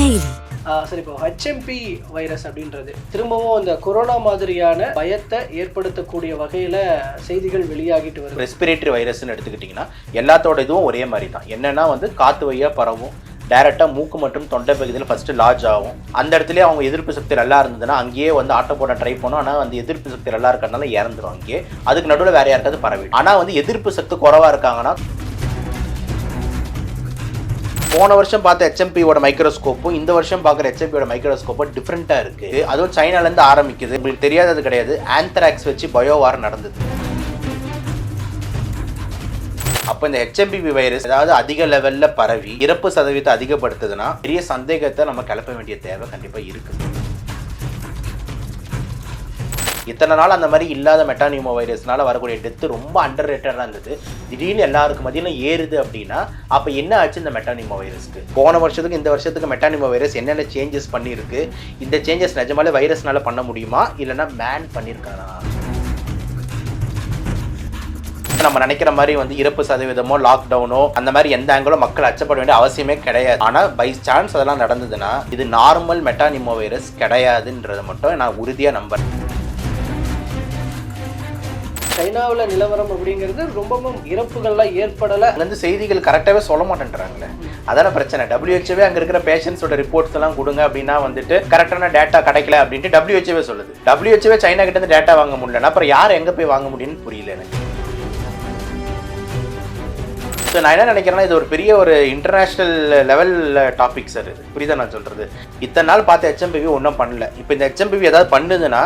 ஆ, சரி இப்போ HMP virus அப்படின்றது திரும்பவும் இந்த கொரோனா மாதிரியான பயத்தை ஏற்படுத்தக்கூடிய வகையில செய்திகள் வெளியாகிட்டு வருது. ரெஸ்பிரேட்டரி வைரஸ்னு எடுத்துக்கிட்டிங்கன்னா எல்லாத்தோட இதுவும் ஒரே மாதிரி தான் என்னன்னா வந்து காற்று வழியாக பரவும். டைரெக்டாக மூக்கு மற்றும் தொண்டை பகுதியில் ஃபஸ்ட்டு லார்ஜ் ஆகும். அந்த இடத்துலயே அவங்க எதிர்ப்பு சக்தி நல்லா இருந்ததுன்னா அங்கேயே வந்து ஆட்டோ போட ட்ரை பண்ணும். ஆனால் வந்து எதிர்ப்பு சக்தி நல்லா இருக்கிறதுனால இறந்துரும் அங்கேயே. அதுக்கு நடுவில் வேற யாருக்காவது பரவிடும். ஆனால் வந்து எதிர்ப்பு சக்தி குறவாக இருக்காங்கன்னா போன வருஷம் பார்த்த ஹெச்எம்பியோட மைக்ரோஸ்கோப்பும் இந்த வருஷம் பார்க்குற ஹெச்எம்பியோட மைக்ரோஸ்கோப்பும் டிஃப்ரெண்ட்டாக இருக்குது அதுவும் சைனாலேருந்து ஆரம்பிக்குது. உங்களுக்கு தெரியாதது கிடையாது. ஆந்த்ராக்ஸ் வச்சு பயோவார் நடந்தது. அப்போ இந்த ஹெச்எம்பிவி வைரஸ் ஏதாவது அதிக லெவலில் பரவி இறப்பு சதவீதத்தை அதிகப்படுத்துதுன்னா பெரிய சந்தேகத்தை நம்ம கிளப்ப வேண்டிய தேவை கண்டிப்பாக இருக்குது இத்தனை நாள் அந்த மாதிரி இல்லாத மெட்டானிமோ வைரஸ்னால வரக்கூடிய டெத்து ரொம்ப அண்டர் ரேட்டடாக இருந்தது. திடீர்னு எல்லாருக்கும் மதியிலும் ஏறுது அப்படின்னா அப்போ என்ன ஆச்சு இந்த மெட்டானிமோ வைரஸ்க்கு போன வருஷத்துக்கு இந்த வருஷத்துக்கு மெட்டானிமோ வைரஸ் என்னென்ன சேஞ்சஸ் பண்ணியிருக்கு? இந்த சேஞ்சஸ் நிஜமாலே வைரஸ்னால பண்ண முடியுமா? இல்லைன்னா மேன் பண்ணியிருக்கானா? நம்ம நினைக்கிற மாதிரி வந்து இறப்பு சதவீதமோ லாக்டவுனோ அந்த மாதிரி எந்த ஆங்கிலோ மக்கள் அச்சப்பட வேண்டிய அவசியமே கிடையாது. ஆனால் பை சான்ஸ் அதெல்லாம் நடந்ததுன்னா இது நார்மல் மெட்டானிமோ வைரஸ் கிடையாதுன்றதை மட்டும் நான் உறுதியாக நம்புறேன். சைனாவில் நிலவரம் அப்படிங்கிறது ரொம்பவும் இறப்புகள்லாம் ஏற்படல. வந்து செய்திகள் கரெக்டாகவே சொல்ல மாட்டேன்றாங்களே. அதான பிரச்சனை. டபிள்யூஹெச்ஓவே அங்கே இருக்கிற பேஷண்ட்ஸோட ரிப்போர்ட்ஸ் எல்லாம் கொடுங்க அப்படின்னா வந்துட்டு கரெக்டான டேட்டா கிடைக்கல அப்படின்ட்டு டபிள்யூஹெச்ஓவே சொல்லுது. டபிள்யூஹெச்ஓவே சைனா கிட்ட இருந்து டேட்டா வாங்க முடியலன்னா அப்புறம் யார் எங்கே போய் வாங்க முடியும்னு புரியல எனக்கு. ஸோ நான் என்ன நினைக்கிறேன்னா இது ஒரு பெரிய ஒரு இன்டர்நேஷ்னல் லெவலில் டாபிக் சார் இது புரியுதா நான் சொல்கிறது இத்தனை நாள் பார்த்து ஹெச்எம்பிவி ஒன்றும் பண்ணல. இப்போ இந்த ஹெச்எம்பிவி ஏதாவது பண்ணுதுன்னா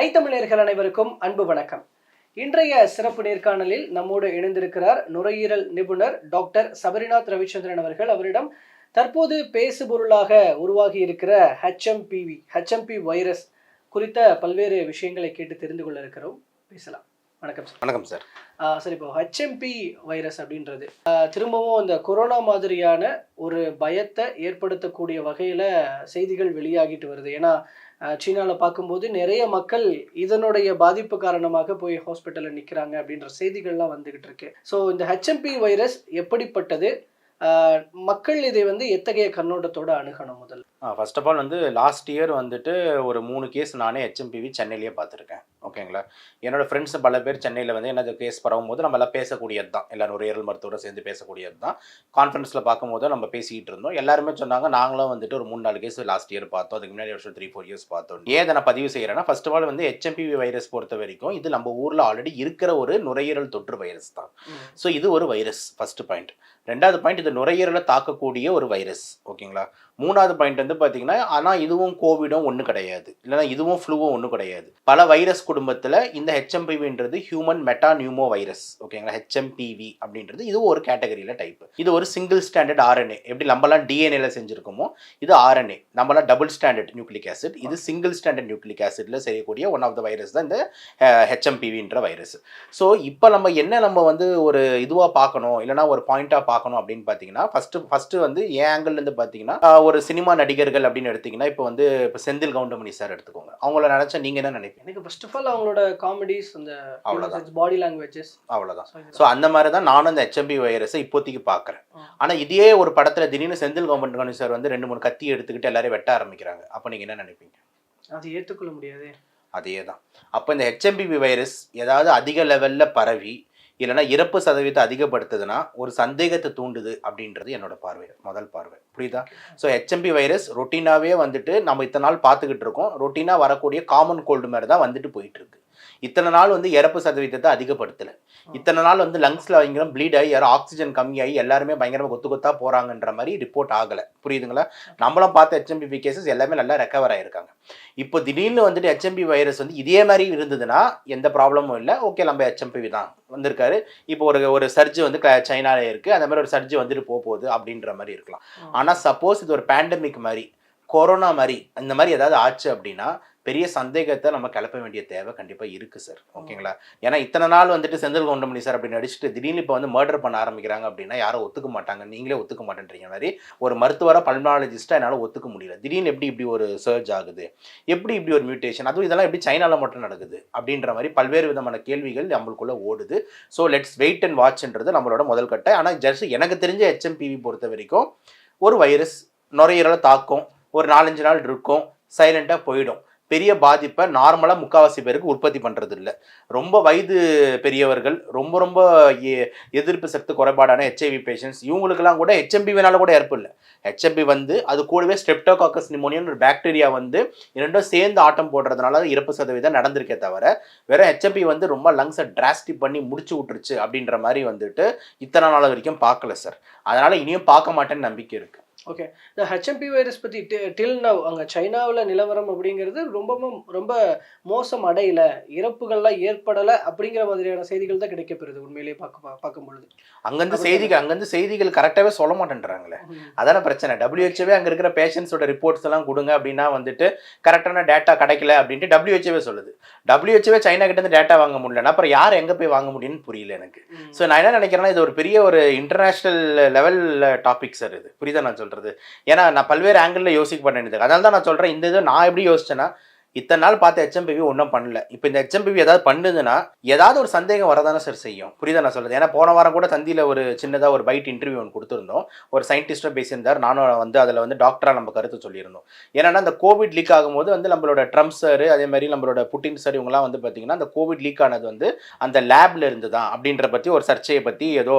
ஐ தமிழர்கள் அனைவருக்கும் அன்பு வணக்கம். இன்றைய சிறப்பு நேர்காணலில் நம்மோடு இணைந்திருக்கிறார் நுரையீரல் நிபுணர் டாக்டர் சபரிநாத் ரவிச்சந்திரன் அவர்கள். அவரிடம் தற்போது பேசுபொருளாக உருவாகி இருக்கிற ஹெச்எம்பிவி ஹெச்எம்பி வைரஸ் குறித்த பல்வேறு விஷயங்களை கேட்டு தெரிந்து கொள்ள இருக்கிறோம். பேசலாம். வணக்கம் சார். வணக்கம் சார். ஆஹ் சரி இப்போ ஹெச்எம்பி வைரஸ் அப்படின்றது திரும்பவும் இந்த கொரோனா மாதிரியான ஒரு பயத்தை ஏற்படுத்தக்கூடிய வகையில் செய்திகள் வெளியாகிட்டு வருது. ஏன்னா சீனாவில் பார்க்கும்போது நிறைய மக்கள் இதனுடைய பாதிப்பு காரணமாக போய் ஹாஸ்பிட்டலில் நிற்கிறாங்க அப்படின்ற செய்திகள்லாம் வந்துகிட்டு இருக்கு. ஸோ இந்த ஹெச்எம்பி வைரஸ் எப்படிப்பட்டது? மக்கள் இதை வந்து எத்தகைய கண்ணோட்டத்தோட அணுகணும் முதல்ல? ஃபர்ஸ்ட் ஆஃப் ஆல் வந்து லாஸ்ட் இயர் வந்துட்டு ஒரு மூணு கேஸ் நானே ஹெச்எம்பிவி சென்னையிலேயே பார்த்துருக்கேன். ஓகேங்களா? என்னோட ஃப்ரெண்ட்ஸ் பல பேர் சென்னையில் வந்து என்ன கேஸ் பரவும் போது நம்ம எல்லாம் பேசக்கூடியது தான் எல்லாரும் ஒரு ஏரல் மருத்துவரை சேர்ந்து பேசக்கூடியது தான் கான்ஃபரன்ஸில் பார்க்கும்போது நம்ம பேசிக்கிட்டு இருந்தோம். எல்லாருமே சொன்னாங்க நாங்களும் வந்துட்டு ஒரு மூணு நாலு கேஸ் லாஸ்ட் இயர் பார்த்தோம். அதுக்கு முன்னாடி வருஷம் த்ரீ ஃபோர் இயர்ஸ் பார்த்தோம். ஏன் நான் பதிவு செய்கிறேன்னா ஃபர்ஸ்ட் ஆஃப் ஆல் வந்து ஹெச்எம்பிவி வைரஸ் பொறுத்த வரைக்கும் இது நம்ம ஊரில் ஆல்ரெடி இருக்கிற ஒரு நுரையீரல் தொற்று வைரஸ் தான். ஸோ இது ஒரு வைரஸ் ஃபர்ஸ்ட் பாயிண்ட் ரெண்டாவது பாயிண்ட் இது நுரையீரலை தாக்கக்கூடிய ஒரு வைரஸ் ஓகேங்களா? மூணாவது பாயிண்ட் வந்து பார்த்தீங்கன்னா ஆனால் இதுவும் கோவிடும் ஒன்றும் கிடையாது. இல்லைனா இதுவும் ஃப்ளூவும் ஒன்றும் கிடையாது. பல வைரஸ் குடும்பத்தில் இந்த ஹெச்எம்பிவின்றது ஹியூமன் மெட்டா நியூமோ வைரஸ் ஓகேங்களா ஹெச்எம்பிவி அப்படின்றது இது ஒரு கேட்டகரியில் டைப் இது ஒரு சிங்கிள் ஸ்டாண்டர்ட் ஆர்என்ஏ எப்படி நம்மலாம் டிஎன்ஏல செஞ்சுருக்கோமோ இது ஆர்என்ஏ நம்மளாம் டபுள் ஸ்டாண்டர்ட் நியூக்ளிக் ஆசிட் இது சிங்கிள் ஸ்டாண்டர்ட் நியூக்ளிக் ஆசிட்ல செய்யக்கூடிய ஒன் ஆஃப் த வைரஸ் தான் இந்த ஹெச்எம்பிவின்ற வைரஸ் ஸோ இப்போ நம்ம என்ன நம்ம வந்து ஒரு இதுவாக பார்க்கணும் இல்லைனா ஒரு பாயிண்ட்டாக பார்க்கணும் அப்படின்னு பார்த்தீங்கன்னா ஃபஸ்ட்டு ஃபஸ்ட்டு வந்து ஏன் ஆங்கிள்லேருந்து பார்த்தீங்கன்னா ஒரு சினிமா நடிகர்கள் அப்படின்னு எடுத்தீங்கன்னா இப்போ வந்து இப்போ செந்தில் கவுண்டமணி சார் எடுத்துக்கோங்க. அவங்கள நினச்சா நீங்கள் என்ன நினைப்பீங்க? எனக்கு ஃபர்ஸ்ட் ஆஃப் ஆல் அவங்களோட காமெடிஸ் அந்த அவ்வளவுதான். பாடி லாங்குவேஜஸ் அவ்வளோதான் ஸோ அந்த மாதிரி தான் நானும் இந்த ஹெச்எம்பி வைரஸை இப்போதைக்கு பார்க்குறேன். ஆனால் இதே ஒரு படத்தில் திடீர்னு செந்தில் கவுண்டமணி சார் வந்து ரெண்டு மூணு கத்தி எடுத்துக்கிட்டு எல்லாரையும் வெட்ட ஆரம்பிக்கிறாங்க. அப்போ நீங்கள் என்ன நினைப்பீங்க? அது ஏற்றுக்கொள்ள முடியாது. அதே தான் அப்போ இந்த ஹெச்எம்பிவி வைரஸ் ஏதாவது அதிக லெவலில் பரவி இல்லைன்னா இறப்பு சதவீதத்தை அதிகப்படுத்துதுன்னா ஒரு சந்தேகத்தை தூண்டுது அப்படின்றது என்னோட பார்வை முதல் பார்வை. புரியுதா? ஸோ ஹெச்எம்பி வைரஸ் ரொட்டீனாகவே வந்துட்டு நம்ம இத்தனை நாள் பார்த்துக்கிட்டு இருக்கோம். ரொட்டீனாக வரக்கூடிய காமன் கோல்டு மாதிரி தான் வந்துட்டு போயிட்டு இருக்கு. இத்தனை நாள் வந்து இறப்பு சதவீதத்தை அதிகப்படுத்தலை. இத்தனை நாள் வந்து லங்ஸில் பயங்கர ப்ளீட் ஆகி யாரும் ஆக்சிஜன் கம்மியாகி எல்லாருமே பயங்கரமாக கொத்து கொத்தா போகிறாங்கன்ற மாதிரி ரிப்போர்ட் ஆகலை. புரியுதுங்களா? நம்மளும் பார்த்த ஹெச்எம்பி கேசஸ் எல்லாமே நல்லா ரெக்கவர் ஆயிருக்காங்க. இப்போ திடீர்னு வந்துட்டு ஹெச்எம்பி வைரஸ் வந்து இதே மாதிரி இருந்ததுன்னா எந்த ப்ராப்ளமும் இல்லை. ஓகே நம்ம ஹெச்எம்பி தான் வந்திருக்காரு. இப்போ ஒரு ஒரு சர்ஜ் வந்து க- சைனால இருக்கு. அந்த மாதிரி ஒரு சர்ஜ் வந்துட்டு போக போகுது அப்படின்ற மாதிரி இருக்கலாம். ஆனால் சப்போஸ் இது ஒரு பேண்டமிக் மாதிரி கொரோனா மாதிரி இந்த மாதிரி ஏதாவது ஆச்சு அப்படின்னா பெரிய சந்தேகத்தை நம்ம கிளப்ப வேண்டிய தேவை கண்டிப்பா இருக்கு சார் ஓகேங்களா? ஏன்னா இத்தனை நாள் வந்துட்டு செந்தில் கவுண்டமணி சார் அப்படின்னு நடிச்சுட்டு திடீர்னு இப்போ வந்து மர்டர் பண்ண ஆரம்பிக்கிறாங்க அப்படின்னா யாரும் ஒத்துக்க மாட்டாங்க. நீங்களே ஒத்துக்க மாட்டேன்றீங்க மாதிரி ஒரு மருத்துவரா பல்மாலஜிஸ்டா என்னால ஒத்துக்க முடியல. திடீர்னு எப்படி இப்படி ஒரு சர்ஜ் ஆகுது? எப்படி இப்படி ஒரு மியூட்டேஷன் அதுவும் இதெல்லாம் எப்படி சைனால மட்டும் நடக்குது? அப்படின்ற மாதிரி பல்வேறு விதமான கேள்விகள் நம்மளுக்குள்ள ஓடுது. ஸோ லெட்ஸ் வெயிட் அண்ட் வாட்ச்ன்றது நம்மளோட முதல் கட்ட. ஆனால் ஜஸ்ட் எனக்கு தெரிஞ்ச ஹெச்எம்பிவி பொறுத்த வரைக்கும் ஒரு வைரஸ் நுரையீரலை தாக்கும். ஒரு நாலஞ்சு நாள் இருக்கும் சைலண்டாக போயிடும். பெரிய பாதிப்பை நார்மலாக முக்காவாசி பேருக்கு உற்பத்தி பண்ணுறது இல்லை ரொம்ப வயது பெரியவர்கள் ரொம்ப ரொம்ப எ- எதிர்ப்பு சக்தி குறைபாடான ஹெச்ஐவி பேஷண்ட்ஸ் இவங்களுக்கெல்லாம் கூட ஹெச்எம்பிவினால கூட ஏற்படல ஹெச்எம்பி வந்து அது கூடவே ஸ்ட்ரெப்டோகாக்கஸ் நிமோனியன் ஒரு பாக்டீரியா வந்து இரண்டும் சேர்ந்து ஆட்டம் போடுறதுனால இறப்பு சதவீதம் நடந்திருக்கே தவிர வெறும் ஹெச்எம்பி வந்து ரொம்ப லங்ஸை டிராஸ்டிக் பண்ணி முடிச்சு விட்டுருச்சு அப்படின்ற மாதிரி வந்துட்டு இத்தனை நாள் வரைக்கும் பார்க்கல சார் அதனால் இனியும் பார்க்க மாட்டேன்னு நம்பிக்கை இருக்குது ஓகே இந்த ஹெச்எம்பி வைரஸ் பற்றி டில் நவ் அங்கே சைனாவில் நிலவரம் அப்படிங்கிறது ரொம்ப ரொம்ப மோசம் அடையல. இறப்புகள்லாம் ஏற்படலை அப்படிங்கிற மாதிரியான செய்திகள் தான் கிடைக்கப்பெறுது உண்மையிலேயே பார்க்க பார்க்கும் பொழுது அங்கேருந்து செய்திகள் அங்கேருந்து செய்திகள் கரெக்டாகவே சொல்ல மாட்டேன்றாங்களே. அதான பிரச்சனை. டபிள்யூஹெச்ஓவே அங்கே இருக்கிற பேஷண்ட்ஸோட ரிப்போர்ட்ஸ் எல்லாம் கொடுங்க அப்படின்னா வந்துட்டு கரெக்டான டேட்டா கிடைக்கல அப்படின்ட்டு டபிள்யூஹெச்ஓவே சொல்லுது. டபிள்யூஹெச்ஓவே சைனா கிட்ட இருந்து டேட்டா வாங்க முடியலன்னா அப்புறம் யார் எங்கே போய் வாங்க முடியும்னு புரியல எனக்கு. ஸோ நான் என்ன நினைக்கிறேன்னா இது ஒரு பெரிய ஒரு இன்டர்நேஷ்னல் லெவல் டாபிக் சார் இது. புரியுதா நான் வருது. ஏன்னா நான் பல்வேறு ஆங்கிளில் யோசிக்க பண்ணேன் அதனால தான் நான் சொல்றேன் இந்த இது நான் எப்படி யோசிச்சேன்னா இத்தனை நாள் பார்த்த ஹெச்எம்பிவி ஒன்றும் பண்ணல. இப்போ இந்த ஹெச்எம்பிவி ஏதாவது பண்ணுதுன்னா ஏதாவது ஒரு சந்தேகம் வரதானே சார் செய்யும். புரியுதா நான் சொல்றது? ஏன்னா போன வாரம் கூட தந்தியில் ஒரு சின்னதாக ஒரு பைட் இன்டர்வியூ ஒன்று கொடுத்துருந்தோம். ஒரு சயின்டிஸ்ட்டாக பேசியிருந்தார். நானும் வந்து அதில் வந்து டாக்டராக நம்ம கருத்து சொல்லியிருந்தோம். ஏன்னா அந்த கோவிட் லீக் ஆகும்போது வந்து நம்மளோட ட்ரம்ப் சார் அதே மாதிரி நம்மளோட புட்டின் சார் இவங்கலாம் வந்து பார்த்தீங்கன்னா அந்த கோவிட் லீக் ஆனது வந்து அந்த லேப்ல இருந்து தான் அப்படின்ற பற்றி ஒரு சர்ச்சையை பற்றி ஏதோ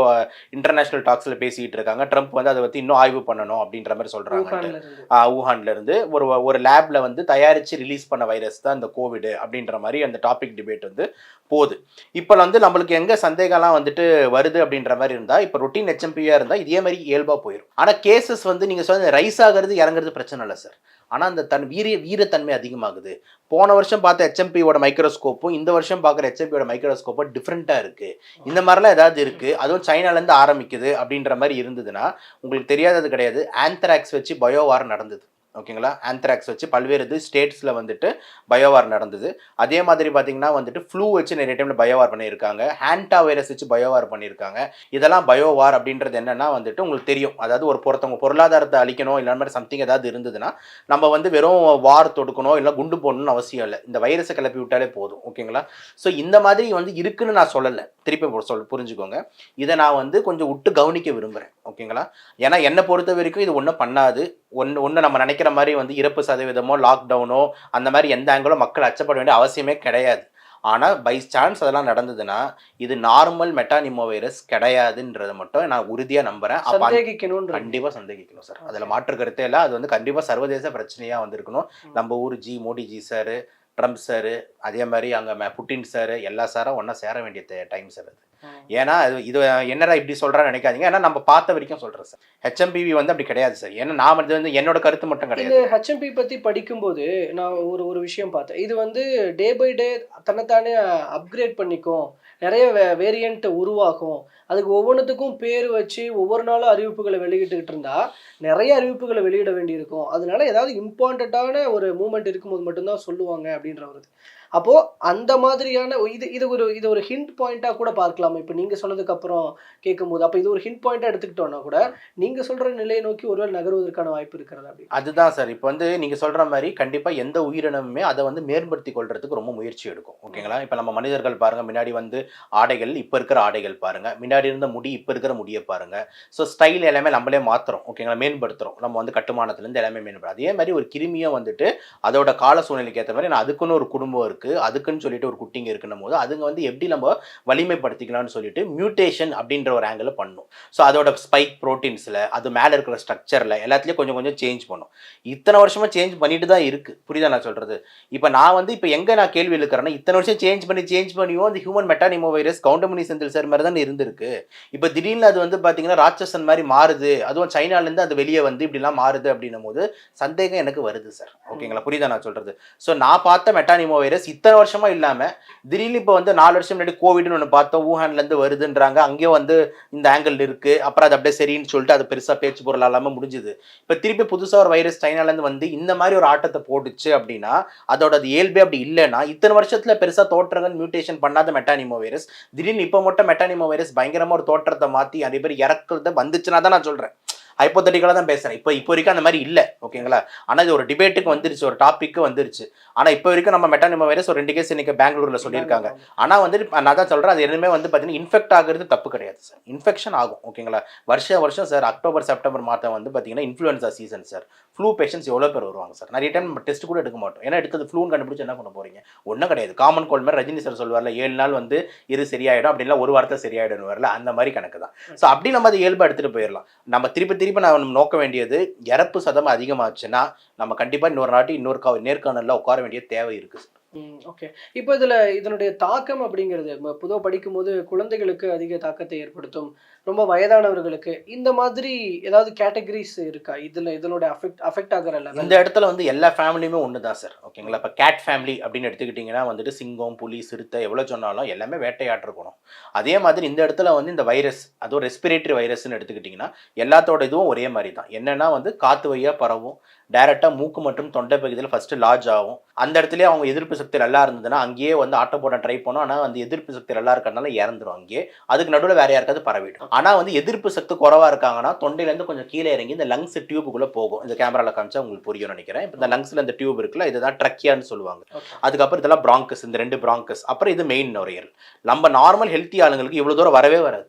இன்டர்நேஷனல் டாக்ஸில் பேசிக்கிட்டு இருக்காங்க. ட்ரம்ப் வந்து அதை பற்றி இன்னும் ஆய்வு பண்ணணும் அப்படின்ற மாதிரி சொல்கிறாங்க ஊஹான்ல இருந்து. ஒரு ஒரு லேப்ல வந்து தயாரிச்சு ரிலீஸ் பண்ண வைரஸ் தான் இந்த கோவிடு அப்படின்ற மாதிரி அந்த டாபிக் டிபேட் வந்து போகுது. இப்போ வந்து நம்மளுக்கு எங்கே சந்தேகம்லாம் வந்துட்டு வருது அப்படின்ற மாதிரி இருந்தால் இப்போ ரொட்டீன் ஹெச்எம்பியாக இருந்தால் இதே மாதிரி இயல்பாக போயிடும் ஆனால் கேசஸ் வந்து நீங்கள் சொன்ன ரைஸ் ஆகிறது இறங்குறது பிரச்சனை இல்லை சார் ஆனால் அந்த தன் வீரிய வீரத்தன்மை அதிகமாகுது. போன வருஷம் பார்த்த ஹெச்எம்பியோட மைக்ரோஸ்கோப்பும் இந்த வருஷம் பார்க்குற ஹெச்எம்பியோட மைக்ரோஸ்கோப்பும் டிஃப்ரெண்ட்டாக இருக்குது இந்த மாதிரிலாம் ஏதாவது இருக்குது அதுவும் சைனாலேருந்து ஆரம்பிக்குது அப்படின்ற மாதிரி இருந்ததுன்னா உங்களுக்கு தெரியாதது கிடையாது. ஆந்த்ராக்ஸ் வச்சு பயோவார் நடந்தது. ஓகேங்களா? ஆந்த்ராக்ஸ் வச்சு பல்வேறு இது ஸ்டேட்ஸில் வந்துட்டு பயோவார் நடந்தது. அதே மாதிரி பார்த்தீங்கன்னா வந்துட்டு ஃப்ளூ வச்சு நிறைய டைமில் பயோவார் பண்ணியிருக்காங்க. ஹேண்டா வைரஸ் வச்சு பயோவார் பண்ணியிருக்காங்க. இதெல்லாம் பயோவார் அப்படின்றது என்னென்னா வந்துட்டு உங்களுக்கு தெரியும். அதாவது ஒரு பொறுத்தவங்க பொருளாதாரத்தை அழிக்கணும் இல்லை மாதிரி சம்திங் ஏதாவது இருந்ததுன்னா நம்ம வந்து வெறும் வார் தொடுக்கணும் இல்லை குண்டு போடணும்னு அவசியம் இல்லை. இந்த வைரஸை கிளப்பி விட்டாலே போதும். ஓகேங்களா? ஸோ இந்த மாதிரி வந்து இருக்குன்னு நான் சொல்லலை. திருப்பி பு- சொல் புரிஞ்சுக்கோங்க. இதை நான் வந்து கொஞ்சம் விட்டு கவனிக்க விரும்புகிறேன் ஓகேங்களா? ஏன்னா என்னை பொறுத்த வரைக்கும் இது ஒன்றும் பண்ணாது. ஒன்று ஒன்று நம்ம நினைக்கிற மாதிரி வந்து இறப்பு சதவீதமோ லாக்டவுனோ அந்த மாதிரி எந்த ஆங்கிலோ மக்கள் அச்சப்பட வேண்டிய அவசியமே கிடையாது. ஆனால் பை சான்ஸ் அதெல்லாம் நடந்ததுன்னா இது நார்மல் மெட்டானிமோ வைரஸ் கிடையாதுன்றதை மட்டும் நான் உறுதியாக நம்புகிறேன் அப்போ சந்தேகிக்கணும்ன்ற கண்டிப்பா சந்தேகிக்கணும் சார். அதுல மாற்று கருத்தே இல்லை. அது வந்து கண்டிப்பா சர்வதேச பிரச்சனையா வந்திருக்கணும். நம்ம ஊர் G Modi ji sir Trump sir அதே மாதிரி அங்க புட்டின் சார் எல்லா சாரும் ஒண்ணா சேர வேண்டிய டைம் சார் அது. ஏன்னா அது இது என்னடா இப்படி சொல்றான்னு நினைக்காதீங்க. ஏன்னா நம்ம பார்த்த வரைக்கும் சொல்றேன் சார். ஹெச்எம்பிவி வந்து அப்படி கிடையாது சார். ஏன்னா நான் இது வந்து என்னோட கருத்து மட்டும் கிடையாது. ஹெச்எம்பி பத்தி படிக்கும்போது நான் ஒரு ஒரு விஷயம் பார்த்தேன். இது வந்து டே பை டே தன்னைத்தானே அப்கிரேட் பண்ணிக்கும். நிறைய வே வேரியண்ட்டை உருவாகும். அதுக்கு ஒவ்வொன்றுத்துக்கும் பேர் வச்சு ஒவ்வொரு நாளும் அறிவிப்புகளை வெளியிட்டுக்கிட்டு இருந்தால் நிறைய அறிவிப்புகளை வெளியிட வேண்டியிருக்கும். அதனால ஏதாவது இம்பார்ட்டண்ட்டான ஒரு மூமெண்ட் இருக்கும்போது மட்டும்தான் சொல்லுவாங்க அப்படின்ற ஒரு அப்போ அந்த மாதிரியான இது இது ஒரு இது ஒரு ஹிண்ட் பாயிண்டா கூட பார்க்கலாம். இப்போ நீங்க சொன்னதுக்கு அப்புறம் கேட்கும்போது அப்போ இது ஒரு ஹிண்ட் பாயிண்டா எடுத்துக்கிட்டோம்னா கூட நீங்க சொல்ற நிலையை நோக்கி ஒருவேளை நகர்வதற்கான வாய்ப்பு இருக்கிறது அப்படி? அதுதான் சார். இப்போ வந்து நீங்க சொல்ற மாதிரி கண்டிப்பா எந்த உயிரினமுமே அதை வந்து மேம்படுத்தி கொள்றதுக்கு ரொம்ப முயற்சி எடுக்கும். ஓகேங்களா? இப்போ நம்ம மனிதர்கள் பாருங்க முன்னாடி வந்து ஆடைகள் இப்போ இருக்கிற ஆடைகள் பாருங்க. முன்னாடி இருந்த முடி இப்போ இருக்கிற முடியை பாருங்க. ஸோ ஸ்டைல் எல்லாமே நம்மளே மாத்துறோம். ஓகேங்களா? மேம்படுத்துறோம். நம்ம வந்து கட்டுமானத்துலேருந்து எல்லாமே மேம்படுத்தும் அதே மாதிரி ஒரு கிருமியும் வந்துட்டு அதோட கால சூழ்நிலைக்கு ஏற்ற மாதிரி நான் அதுக்குன்னு ஒரு குடும்பம் இருக்குது அதுக்குன்னு சொல்லிட்டு ஒரு குட்டிங்க இருக்குன்னும் போது அதுங்க வந்து எப்படி நம்ம வலிமைப்படுத்திக்கலாம்னு சொல்லிட்டு மியூட்டேஷன் அப்படின்ற ஒரு ஆங்கிள் பண்ணும். ஸோ அதோட ஸ்பைக் ப்ரோட்டீன்ஸில் அது மேலே இருக்கிற ஸ்ட்ரக்சரில் எல்லாத்துலேயும் கொஞ்சம் கொஞ்சம் சேஞ்ச் பண்ணும். இத்தனை வருஷமா சேஞ்ச் பண்ணிட்டு தான் இருக்கு. புரியுதா நான் சொல்கிறது இப்போ நான் வந்து இப்போ எங்கே நான் கேள்வி எழுக்கிறேன்னா இத்தனை வருஷம் சேஞ்ச் பண்ணி சேஞ்ச் பண்ணியும் அந்த human metapneumo virus Goundamani Senthil sir மாதிரி தான் இருந்திருக்கு. இப்போ திடீர்னு அது வந்து பார்த்தீங்கன்னா ராட்சசன் மாதிரி மாறுது. அதுவும் சைனாலேருந்து அது வெளியே வந்து இப்படிலாம் மாறுது அப்படின்னும் போது சந்தேகம் எனக்கு வருது சார் ஓகேங்களா புரியுதா நான் சொல்கிறது ஸோ நான் பார்த்த மெட்டானிமோ வைரஸ் இத்தனை வருஷமா இல்லாமல் திடீர்னு இப்போ வந்து நாலு வருஷம் முன்னாடி கோவிட்னு ஒன்று பார்த்தோம். ஊஹான்லேருந்து வருதுன்றாங்க. அங்கேயும் வந்து இந்த ஆங்கிள் இருக்குது அப்புறம் அது அப்படியே சரின்னு சொல்லிட்டு அது பெருசாக பேச்சு பொருள் இல்லாமல் முடிஞ்சுது. இப்போ திருப்பி புதுசாக ஒரு வைரஸ் சைனாலேருந்து வந்து இந்த மாதிரி ஒரு ஆட்டத்தை போட்டுச்சு அப்படின்னா அதோட அது இயல்பே அப்படி இல்லைன்னா இத்தனை வருஷத்தில் பெருசாக தோற்றங்கள் மியூட்டேஷன் பண்ணாத மெட்டானிமோ வைரஸ் திடீர்னு இப்போ மட்டும் மெட்டானிமோ வைரஸ் பயங்கரமாக ஒரு தோற்றத்தை மாற்றி நிறைய பேர் இறக்குறத வந்துச்சுன்னா தான் நான் சொல்கிறேன் ஹைப்போத்தட்டிக்கலாக தான் பேசுறேன். இப்போ இப்போ வரைக்கும் அந்த மாதிரி இல்லை ஓகேங்களா? ஆனால் இது ஒரு டிபேட்டுக்கு வந்துருச்சு ஒரு டாபிக்கு வந்துருச்சு. ஆனால் இப்போ வரைக்கும் நம்ம மெட்டானிமோ வைரஸ் ஒரு ரெண்டு கேஸ் இன்னைக்கு பெங்களூர்ல சொல்லியிருக்காங்க. ஆனால் வந்து நான் தான் சொல்கிறேன் அது எதுவுமே வந்து பார்த்தீங்கன்னா இன்ஃபெக்ட் ஆகுறது தப்பு கிடையாது சார் இன்ஃபெக்ஷன் ஆகும் ஓகேங்களா? வருஷம் வருஷம் சார் அக்டோபர் செப்டம்பர் மாதம் வந்து பார்த்தீங்கன்னா influenza season sir flu patients எவ்வளோ பேர் வருவாங்க சார் நிறைய டைம் நம்ம டெஸ்ட் கூட எடுக்க மாட்டோம். ஏன்னா எடுத்தது ஃப்ளூன்னு கண்டுபிடிச்சு என்ன பண்ண போறீங்க? ஒன்றும் கிடையாது. காமன் கோல்ட் மாதிரி ரஜினி சார் சொல்லுவார்ல ஏழு நாள் வந்து இரு சரியாயிடும் அப்படின்னா ஒரு வாரத்தில் சரியாயிடும் வரல அந்த மாதிரி கணக்கு தான். ஸோ அப்படி நம்ம அதை இயல்பா எடுத்துகிட்டு போயிடலாம். நம்ம திருப்பி திருப்பி நான் நம்ம நோக்க வேண்டியது இறப்பு சதம் அதிகமாச்சுன்னா நம்ம கண்டிப்பாக இன்னொரு நாட்டி இன்னொரு கா நேர்காணலில் உட்கார வேண்டிய தேவை இருக்குது சார். ஓகே இப்போ இதில் இதனுடைய தாக்கம் அப்படிங்கிறது பொதுவாக படிக்கும்போது குழந்தைகளுக்கு அதிக தாக்கத்தை ஏற்படுத்தும். ரொம்ப வயதானவர்களுக்கு இந்த மாதிரி ஏதாவது கேட்டகரிஸ் இருக்கா? இதில் இதனோட அஃபெக்ட் அஃபெக்ட் ஆகிற இந்த இடத்துல வந்து எல்லா ஃபேமிலியுமே ஒன்று தான் சார் ஓகேங்களா இப்போ கேட் ஃபேமிலி அப்படின்னு எடுத்துக்கிட்டிங்கன்னா வந்துட்டு சிங்கம் புலி சிறுத்தை எவ்வளோ சொன்னாலும் எல்லாமே வேட்டையாட்டிருக்கணும் அதே மாதிரி இந்த இடத்துல வந்து இந்த வைரஸ் அதுவும் ரெஸ்பிரேட்டரி வைரஸ்னு எடுத்துக்கிட்டிங்கன்னா எல்லாத்தோட இதுவும் ஒரே மாதிரி தான் என்னன்னா வந்து காற்று வழியாக பரவும். டைரெக்டாக மூக்கு மற்றும் தொண்டை பகுதியில் ஃபஸ்ட்டு லார்ஜ் ஆகும். அந்த இடத்துலயே அவங்க எதிர்ப்பு சக்தி நல்லா இருந்ததுன்னா அங்கேயே வந்து ஆட்டோ போட ட்ரை பண்ணோம். ஆனால் அந்த எதிர்ப்பு சக்தி நல்லா இருக்கிறதுனால இறந்துரும் அங்கேயே. அதுக்கு நடுவில் வேற யாருக்காவது பரவிடும். ஆனால் வந்து எதிர்ப்பு சக்தி குறவா இருக்காங்கன்னா தொண்டையிலேருந்து கொஞ்சம் கீழே இறங்கி இந்த லங்ஸ் டியூபுக்குள்ளே போகும். இந்த கேமராவில் காமிச்சா உங்களுக்கு புரியும்னு நினைக்கிறேன். இப்போ இந்த லங்ஸில் இந்த டியூப் இருக்குல்ல இதுதான் ட்ரக்கியான்னு சொல்லுவாங்க. அதுக்கப்புறம் இதெல்லாம் பிராங்கஸ் இந்த ரெண்டு பிராங்கஸ் அப்புறம் இது மெயின் நுரையீரல். நம்ம நார்மல் ஹெல்த்தி ஆளுங்களுக்கு இவ்வளோ தூரம் வரவே வராது.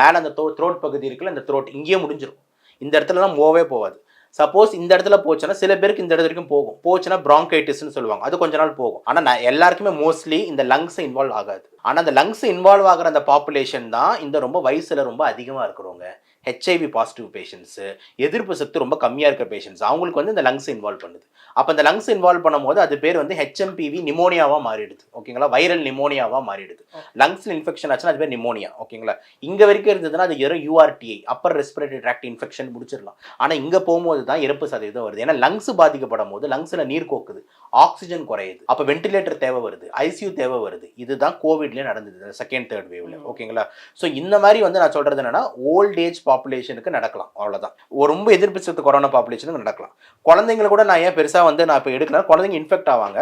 மேலே அந்த த்ரோட் பகுதி இருக்குல்ல இந்த த்ரோட் இங்கேயே முடிஞ்சிடும் இந்த இடத்துலலாம் போவே போகாது. சப்போஸ் இந்த இடத்துல போச்சுன்னா சில பேருக்கு இந்த இடத்து வரைக்கும் போகும். போச்சுன்னா பிராங்கைட்டிஸ்னு சொல்லுவாங்க. அது கொஞ்ச நாள் போகும். ஆனால் நான் எல்லாருக்குமே மோஸ்ட்லி இந்த லங்ஸ் இன்வால்வ் ஆகாது. ஆனால் அந்த லங்ஸ் இன்வால்வ் ஆகிற அந்த பாப்புலேஷன் தான் இந்த ரொம்ப வயசில் ரொம்ப அதிகமாக இருக்கிறவங்க. ஹெச்ஐவி பாசிட்டிவ் பேஷண்ட்ஸு எதிர்ப்பு சக்தி ரொம்ப கம்மியாக இருக்க பேஷண்ட்ஸ் அவங்களுக்கு வந்து இந்த லங்ஸ் இன்வால்வ் பண்ணுது. அப்போ இந்த லங்ஸ் இன்வால்வ் பண்ணும்போது அது பேர் வந்து ஹெச்எம்பிவி நிமோனியாவாக மாறிடுது. ஓகேங்களா வைரல் நிமோனியாவாக மாறிடுது. லங்ஸில் இன்ஃபெக்ஷன் ஆச்சுன்னா அது பேர் நிமோனியா ஓகேங்களா இங்கே வரைக்கும் இருந்ததுன்னா அது வெறும் URTI upper respiratory tract infection முடிச்சிடலாம் ஆனால் இங்கே போகும்போது தான் இறப்பு சதவீதம் வருது. ஏன்னா லங்ஸ் பாதிக்கப்படும் போது லங்ஸில் நீர் கோக்குது. ஆக்சிஜன் குறையுது. அப்போ வென்டிலேட்டர் தேவை வருது. ஐசியூ தேவை வருது. இதுதான் கோவிட்லேயே நடந்தது. செகண்ட் தேர்ட் வேவ்ல ஓகேங்களா ஸோ இந்த மாதிரி வந்து நான் சொல்றது என்னன்னா ஓல்ட் ஏஜ் பாப்புலேஷனுக்கு நடக்கலாம். அவ்வளவுதான். ஒரு ரொம்ப எதிர்ப்பு சக்தி கொரோனா பாப்புலேஷனுக்கு நடக்கலாம். குழந்தைங்களை கூட நான் ஏன் பெருசா வந்து நான் இப்போ எடுக்கல? குழந்தைங்க இன்ஃபெக்ட் ஆவாங்க.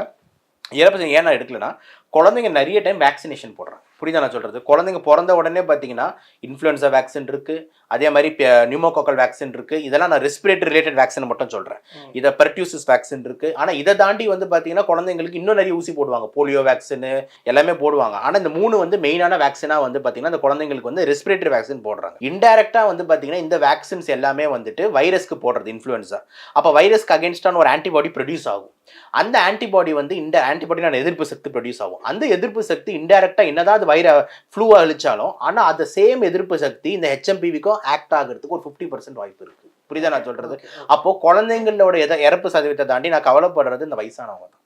இறப்பு ஏன் நான் எடுக்கலனா குழந்தைங்க நிறைய டைம் வேக்சினேஷன் போடுறாங்க. புரியுதா நான் சொல்றது? குழந்தைங்க பிறந்த உடனே பார்த்தீங்கன்னா இன்ஃப்ளூயன்சா வேக்சின் இருக்கு. அதே மாதிரி நியூமோகாக்கல் வேக்சின் இருக்கு. இதெல்லாம் நான் ரெஸ்பிரேட்டரி ரிலேட்டட் வேக்சின் மட்டும் சொல்றேன். ம். இதை பெர்டியூசிஸ் வேக்சின் இருக்கு. ஆனா இதை தாண்டி வந்து பாத்தீங்கன்னா குழந்தைங்களுக்கு இன்னும் நிறைய ஊசி போடுவாங்க. போலியோ வேக்சின் எல்லாமே போடுவாங்க. ஆனா இந்த மூணு வந்து மெயினான வேக்சினா வந்து பாத்தீங்கன்னா இந்த குழந்தைங்களுக்கு வந்து ரெஸ்பிரேட்டரி வேக்சின் போடுறாங்க. இன்டைரக்டா வந்து பாத்தீங்கன்னா இந்த வேக்சின்ஸ் எல்லாமே வந்துட்டு வைரஸ்க்கு போடுறது இன்ஃப்ளூயன்ஸா அப்ப வைரஸ்க்கு அகேன்ஸ்டான ஒரு ஆன்டிபாடி ப்ரொடியூஸ் ஆகும். அந்த ஆன்டிபாடி வந்து இந்த ஆன்டிபாடியான எதிர்ப்பு சக்தி ப்ரொடியூஸ் ஆகும். அந்த எதிர்ப்பு சக்தி இன்டைரக்டா என்னதான் வைர ஃப்ளூவா அழிச்சாலும் ஆனா அந்த சேம் எதிர்ப்பு சக்தி இந்த ஹெச்எம்பிவிக்கும் ஆக்ட் ஆகிறதுக்கு ஒரு ஃபிஃப்டி பர்சன்ட் வாய்ப்பு இருக்கு. புரியுதா நான் சொல்றது? Okay, அப்போ குழந்தைங்களோட எத இறப்பு சதவீதத்தை தாண்டி நான் கவலைப்படுறது இந்த வயசானவங்க தான்.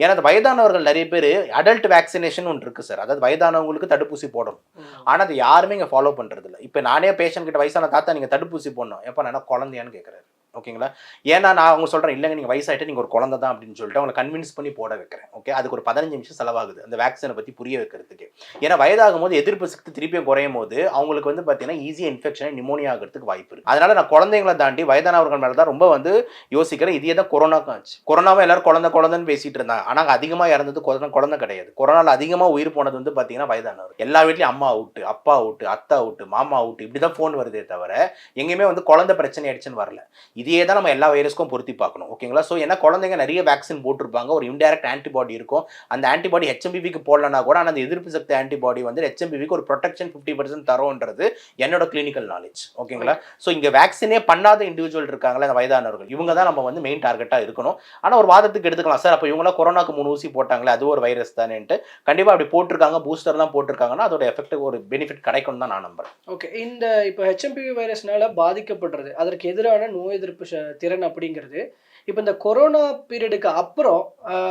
ஏன்னா அந்த வயதானவர்கள் நிறைய பேர் அடல்ட் வேக்சினேஷன் ஒன்று இருக்கு சார் அதாவது வயதானவங்களுக்கு தடுப்பூசி போடணும். ஆனால் அது யாருமே இங்கே ஃபாலோ பண்ணுறது இல்லை இப்போ நானே பேஷண்ட் கிட்ட வயசான தாத்தா நீங்கள் தடுப்பூசி போடணும். எப்போ நான் குழந்தையான்னு கேட்குறாரு ஓகேங்களா? ஏன்னா நான் அவங்க சொல்கிறேன் இல்லைங்க நீங்கள் வயசாகிட்டு நீங்கள் ஒரு குழந்தை தான் அப்படின்னு சொல்லிட்டு அவங்களை கன்வின்ஸ் பண்ணி போட வைக்கிறேன். ஓகே? அதுக்கு ஒரு பதினஞ்சு நிமிஷம் செலவாகுது அந்த வேக்சினை பற்றி புரிய வைக்கிறதுக்கு. ஏன்னா வயதாகும் போது எதிர்ப்பு சக்தி திருப்பியும் குறையும் போது அவங்களுக்கு வந்து பார்த்தீங்கன்னா ஈஸியாக இன்ஃபெக்ஷன் நிமோனியா ஆகிறதுக்கு வாய்ப்பு இருக்குது அதனால் நான் குழந்தைங்களை தாண்டி வயதானவர்கள் மேலே தான் ரொம்ப வந்து யோசிக்கிறேன். இதே தான் கொரோனாக்கும் ஆச்சு கொரோனாவை எல்லாரும் குழந்தை குழந்தைன்னு பேசிகிட்டு இருந்தாங்க. ஆனால் அதிகமாக இறந்தது குழந்தை குழந்தை கிடையாது. கொரோனாவில் அதிகமாக உயிர் போனது வந்து பார்த்தீங்கன்னா வயதானவர். எல்லா வீட்லையும் அம்மா அவுட்டு அப்பா அவுட்டு அத்தா அவுட்டு மாமா அவுட்டு இப்படி தான் ஃபோன் வருதே தவிர எங்கேயுமே வந்து குழந்தை பிரச்சனை ஆயிடுச்சுன்னு வரல. இதையே தான் நம்ம எல்லா வைரஸ்க்கும் பொருத்தி பார்க்கணும் ஓகேங்களா ஸோ ஏன்னா குழந்தைங்க நிறைய வேக்சின் போட்டிருப்பாங்க. ஒரு இன்டைரக்ட் ஆன்டிபாடி இருக்கும். அந்த ஆன்டிபாடி ஹெச்எம்பிவிக்கு போடலனா கூட ஆனால் அந்த எதிர்ப்பு சக்தி ஆன்டிபாடி வந்து ஹெச்எம்பிவிக்கு ஒரு ப்ரொடெக்ஷன் ஃபிஃப்டி பர்சன்ட் தரோன்றது என்னோட கிளினிக்கல் நாலேஜ் ஓகேங்களா ஸோ இங்கே வேக்சினே பண்ணாத இண்டிவிஜுவல் இருக்காங்களா அந்த வயதானவர்கள். இவங்க தான் நம்ம வந்து மெயின் டார்கெட்டாக இருக்கணும். ஆனால் ஒரு வாதத்துக்கு எடுத்துக்கலாம். சார் அப்போ இவங்களாம் கொரோனாக்கு மூணு ஊசி போட்டாங்களே அது ஒரு வைரஸ் தானேன்ட்டு. கண்டிப்பாக அப்படி போட்டிருக்காங்க பூஸ்டர் தான் போட்டிருக்காங்கன்னா அதோட எஃபெக்ட் ஒரு பெனிஃபிட் கிடைக்கும் தான் நான் நம்புறேன். ஓகே இந்த இப்போ ஹெச்எம்பிவி வைரஸ்னால பாதிக்கப்படுறது அதற்கு எதிரான நோய் எதிர்ப்பு எதிர்ப்பு திறன் அப்படிங்கிறது. இப்போ இந்த கொரோனா பீரியடுக்கு அப்புறம்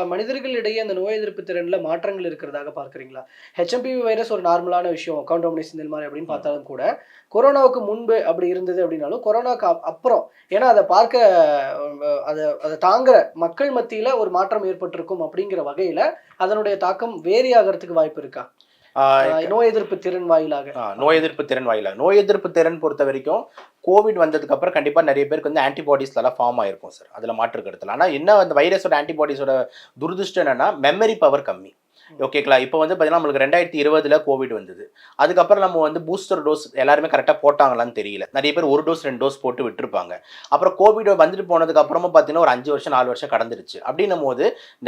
மனிதர்களிடையே அந்த நோய் எதிர்ப்பு திறன்ல மாற்றங்கள் இருக்கிறதாக பார்க்குறீங்களா? ஹெச்எம்பிவி வைரஸ் ஒரு நார்மலான விஷயம் கவுண்டோமினிஸ் இந்த மாதிரி அப்படின்னு பார்த்தாலும் கூட கொரோனாவுக்கு முன்பு அப்படி இருந்தது அப்படின்னாலும் கொரோனாவுக்கு அப்- அப்புறம் ஏன்னா அதை பார்க்க அதை அதை தாங்குற மக்கள் மத்தியில ஒரு மாற்றம் ஏற்பட்டிருக்கும் அப்படிங்கிற வகையில அதனுடைய தாக்கம் வேரி ஆகிறதுக்கு வாய்ப்பு இருக்கா? நோய் எதிர்ப்பு திறன் வாயிலாக. நோய் எதிர்ப்பு திறன் வாயிலாக. நோய் எதிர்ப்பு திறன் பொறுத்த வரைக்கும் கோவிட் வந்ததுக்கு அப்புறம் கண்டிப்பாக நிறைய பேருக்கு வந்து ஆன்டிபாடிஸ் எல்லாம் ஃபார்ம் ஆயிருக்கும் சார் அதில் மாற்று கருத்தில் ஆனால் என்ன அந்த வைரஸோட ஆன்டிபாடிஸோட துரதிருஷ்டம் என்னன்னா மெமரி பவர் கம்மி. ஓகேங்களா இப்போ வந்து பார்த்தீங்கன்னா நம்மளுக்கு ரெண்டாயிரத்தி இருபதுல கோவிட் வந்தது. அதுக்கப்புறம் நம்ம வந்து பூஸ்டர் டோஸ் எல்லாருமே கரெக்டாக போட்டாங்களான்னு தெரியல. நிறைய பேர் ஒரு டோஸ் ரெண்டு டோஸ் போட்டு விட்டுருப்பாங்க. அப்புறம் கோவிட் வந்துட்டு போனதுக்கு அப்புறமா பார்த்தீங்கன்னா ஒரு அஞ்சு வருஷம் நாலு வருஷம் கடந்துருச்சு. அப்படின்னும் போது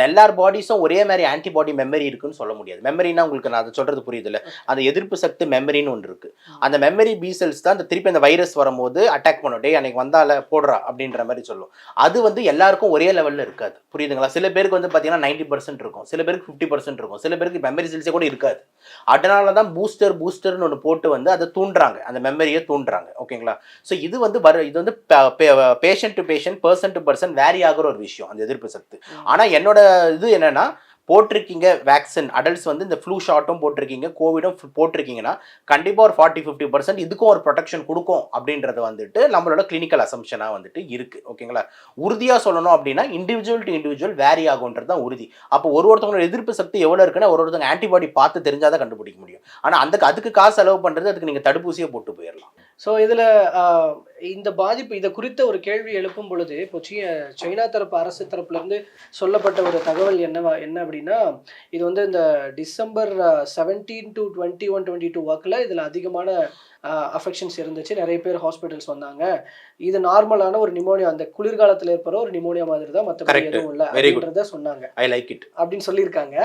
எல்லார் பாடிஸும் ஒரே மாதிரி ஆன்டிபாடி மெமரி இருக்குன்னு சொல்ல முடியாது. மெமரினா உங்களுக்கு நான் அதை சொல்றது புரியுதுல்ல? அந்த எதிர்ப்பு சக்தி மெமரின்னு ஒன்று இருக்கு. அந்த மெமரி பி செல்ஸ் தான் இந்த திருப்பி அந்த வைரஸ் வரும்போது அட்டாக் பண்ணும். டேய் அன்னைக்கு வந்தால போடுறா அப்படின்ற மாதிரி சொல்லும். அது வந்து எல்லாருக்கும் ஒரே லெவலில் இருக்காது. புரியுதுங்களா? சில பேருக்கு வந்து பார்த்தீங்கன்னா நைன்டி பர்சன்ட் இருக்கும். சில பேருக்கு ஃபிஃப்டி பர்சன்ட் இருக்கும். சில பேருக்கு மெமரி செல்ஸே கூட இருக்காது. அதனால தான் பூஸ்டர் பூஸ்டர்னு ஒன்று போட்டு வந்து அதை தூண்டுறாங்க. அந்த மெமரியை தூண்டுறாங்க. ஓகேங்களா? ஸோ இது வந்து வர இது வந்து patient to patient person to person vary ஆகுற ஒரு விஷயம். அந்த எதிர்ப்பு சக்தி. ஆனால் என்னோட இது என்னன்னா போட்டிருக்கீங்க வேக்சின் அடல்ட்ஸ் வந்து இந்த ஃப்ளூ ஷாட்டும் போட்டிருக்கீங்க கோவிடும் போட்டிருக்கீங்கன்னா கண்டிப்பாக ஒரு ஃபார்ட்டி ஃபிஃப்டி பர்சன்ட் இதுக்கும் ஒரு ப்ரொடெக்ஷன் கொடுக்கும் அப்படின்றது வந்துட்டு நம்மளோட கிளினிக்கல் அசம்ஷனாக வந்துட்டு இருக்குது ஓகேங்களா உறுதியாக சொல்லணும் அப்படின்னா இண்டிவிஜுவல் டு இண்டிவிஜுவல் வேரி ஆகுன்றது தான் உறுதி. அப்போ ஒரு ஒருத்தவங்களோட எதிர்ப்பு சக்தி எவ்வளோ இருக்குன்னா ஒரு ஒருத்தவங்க ஆன்டிபாடி பார்த்து தெரிஞ்சால் தான் கண்டுபிடிக்க முடியும். ஆனால் அந்த அதுக்கு காசு செலவு பண்ணுறது அதுக்கு நீங்கள் தடுப்பூசியை போட்டு போயிடலாம். ஸோ இதில் இந்த பாதிப்பு இதை குறித்த ஒரு கேள்வி எழுப்பும் பொழுது இப்போ சைனா தரப்பு அரசு தரப்புலேருந்து சொல்லப்பட்ட ஒரு தகவல் என்னவா என்ன அப்படின்னா இது வந்து இந்த December seventeen to twenty one twenty two ஒர்க்கில் இதில் அதிகமான அஃபெக்ஷன்ஸ் இருந்துச்சு. நிறைய பேர் ஹாஸ்பிட்டல்ஸ் வந்தாங்க. இது நார்மலான ஒரு நிமோனியா அந்த குளிர்காலத்தில் ஏற்படுற ஒரு நிமோனியா மாதிரி தான் மற்றபடி. எதுவும் இல்லை. அப்படின்றத சொன்னாங்க. ஐ லைக் இட் அப்படின்னு சொல்லியிருக்காங்க.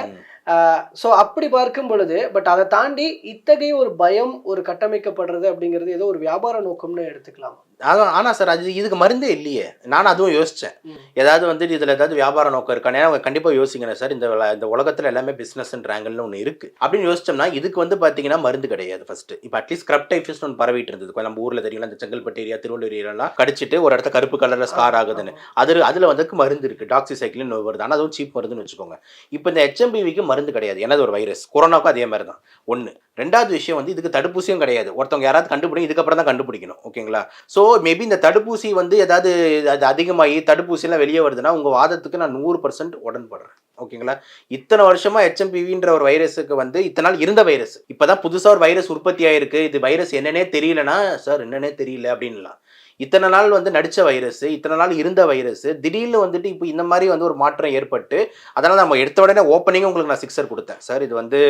ஸோ அப்படி பார்க்கும் பொழுது பட் அதை தாண்டி இத்தகைய ஒரு பயம் ஒரு கட்டமைக்கப்படுறது அப்படிங்கிறது ஏதோ ஒரு வியாபார நோக்கம்னு எடுத்துக்கலாம். அதான் ஆனால் சார் அது இதுக்கு மருந்தே இல்லையே. நானும் அதுவும் யோசித்தேன் ஏதாவது வந்துட்டு இதில் ஏதாவது வியாபார நோக்கம் இருக்கானே அவங்க கண்டிப்பாக யோசிக்கணும் சார் இந்த இந்த உலகத்தில் எல்லாமே பிஸ்னஸ்ன்ற ஆங்கிள்னு ஒன்று இருக்குது அப்படின்னு யோசிச்சோம்னா இதுக்கு வந்து பார்த்தீங்கன்னா மருந்து கிடையாது ஃபர்ஸ்ட் இப்போ அட்லீஸ்ட் ஸ்க்ரப் டைஃபிஸ்ட் ஒன்று பரவிட்டு இருந்தது. நம்ம ஊரில் தெரியல இந்த செங்கல்பட்டு ஏரியா திருவள்ளூர் ஏரியாலாம் கடிச்சிட்டு ஒரு இடத்த கருப்பு கலரில் ஸ்கார் ஆகுதுன்னு. அது அதில் வந்து மருந்து இருக்குது டாக்ஸிசைக்கிளின் வருது. ஆனால் அதுவும் சீப் மருந்துன்னு வச்சுக்கோங்க. இப்போ இந்த ஹெச்எம்பிவிக்கு மருந்து கிடையாது. ஏன்னா ஒரு வைரஸ் கொரோனாக்கும் அதே மாதிரி தான் ஒன்று ரெண்டாவது விஷயம் வந்து இதுக்கு தடுப்பூசியும் கிடையாது. ஒருத்தவங்க யாராவது கண்டுபிடிக்கும் இதுக்கப்புறம் தான் கண்டுபிடிக்கணும். ஓகேங்களா? ஸோ மேபி இந்த தடுப்பூசி வந்து ஏதாவது அது அதிகமாகி தடுப்பூசிலாம் வெளியே வருதுன்னா உங்கள் வாதத்துக்கு நான் நூறு பர்சன்ட் உடன்படுறேன். ஓகேங்களா? இத்தனை வருஷமா ஹெச்எம்பிவின்ற ஒரு வைரஸுக்கு வந்து இத்தனை நாள் இருந்த வைரஸ். இப்போதான் புதுசாக ஒரு வைரஸ் உற்பத்தி ஆயிருக்கு. இது வைரஸ் என்னன்னே தெரியலனா சார் என்னன்னே தெரியல அப்படின்லாம் இத்தனை நாள் வந்து நடித்த வைரஸ் இத்தனை நாள் இருந்த வைரஸ் திடீர்னு வந்துட்டு இப்போ இந்த மாதிரி வந்து ஒரு மாற்றம் ஏற்பட்டு அதனால் நம்ம எடுத்த உடனே ஓப்பனிங் உங்களுக்கு நான் சிக்ஸர் கொடுத்தேன். சார் இது வந்து